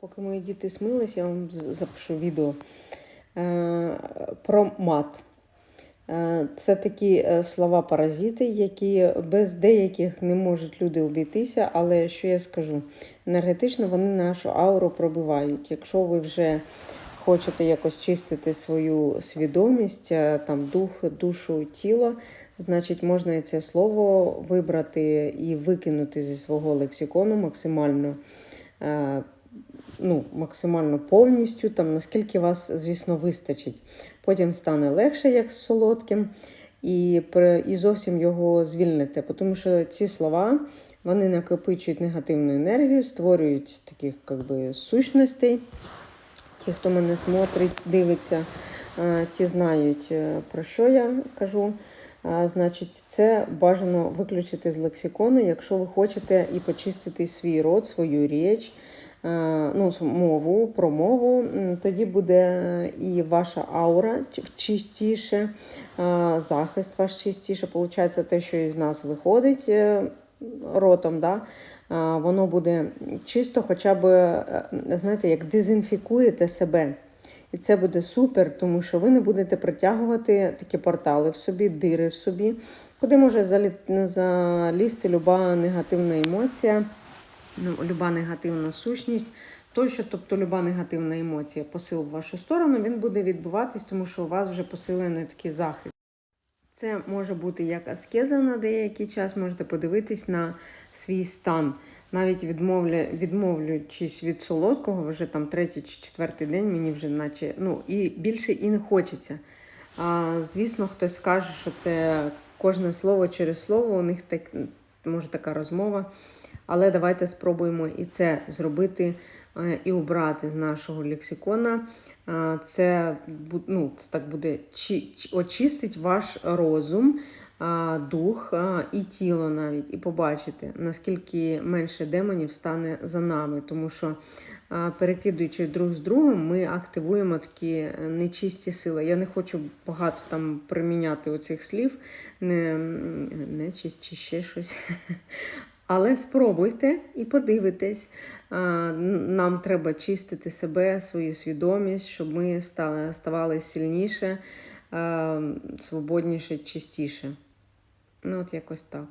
Поки мої діти смились, я вам запишу відео е, про мат. Е, Це такі е, слова-паразити, які без деяких не можуть люди обійтися, але що я скажу? Енергетично вони нашу ауру пробивають. Якщо ви вже хочете якось чистити свою свідомість, там дух, душу, тіло, значить можна і це слово вибрати і викинути зі свого лексикону максимально. Ну, максимально повністю, там, наскільки вас, звісно, вистачить. Потім стане легше, як з солодким, і, і зовсім його звільните. Тому що ці слова вони накопичують негативну енергію, створюють таких как би, сущностей. Ті, хто мене смотрить, дивиться, ті знають, е, про що я кажу. Значить, це бажано виключити з лексикону, якщо ви хочете і почистити свій род, свою річ, ну, с- мову, промову, тоді буде і ваша аура чистіше, е, захист ваш чистіше. Получається, те, що із нас виходить е, ротом, да? воно буде чисто, хоча б, е, знаєте, як дезінфікуєте себе. І це буде супер, тому що ви не будете притягувати такі портали в собі, дири в собі, куди може залізти люба негативна емоція, ну, люба негативна сущність. Тощо, тобто люба негативна емоція, посил в вашу сторону, він буде відбуватись, тому що у вас вже посилений такий захист. Це може бути як аскеза на деякий час, можете подивитись на свій стан. Навіть відмовля, відмовлюючись від солодкого, вже там третій чи четвертий день мені вже наче ну і більше і не хочеться. А, звісно, хтось скаже, що це кожне слово через слово, у них так, може така розмова. Але давайте спробуємо і це зробити е, і убрати з нашого лексикона. Е, Це, ну, це так буде чи, чи- очистить ваш розум, дух і тіло навіть, і побачите, наскільки менше демонів стане за нами. Тому що перекидуючи друг з другом, ми активуємо такі е, нечисті сили. Я не хочу багато там приміняти оцих слів, не, м, нечисть чи ще щось. Але спробуйте і подивитесь. Нам треба чистити себе, свою свідомість, щоб ми стали, ставали сильніше, свободніше, чистіше. Ну, от якось так.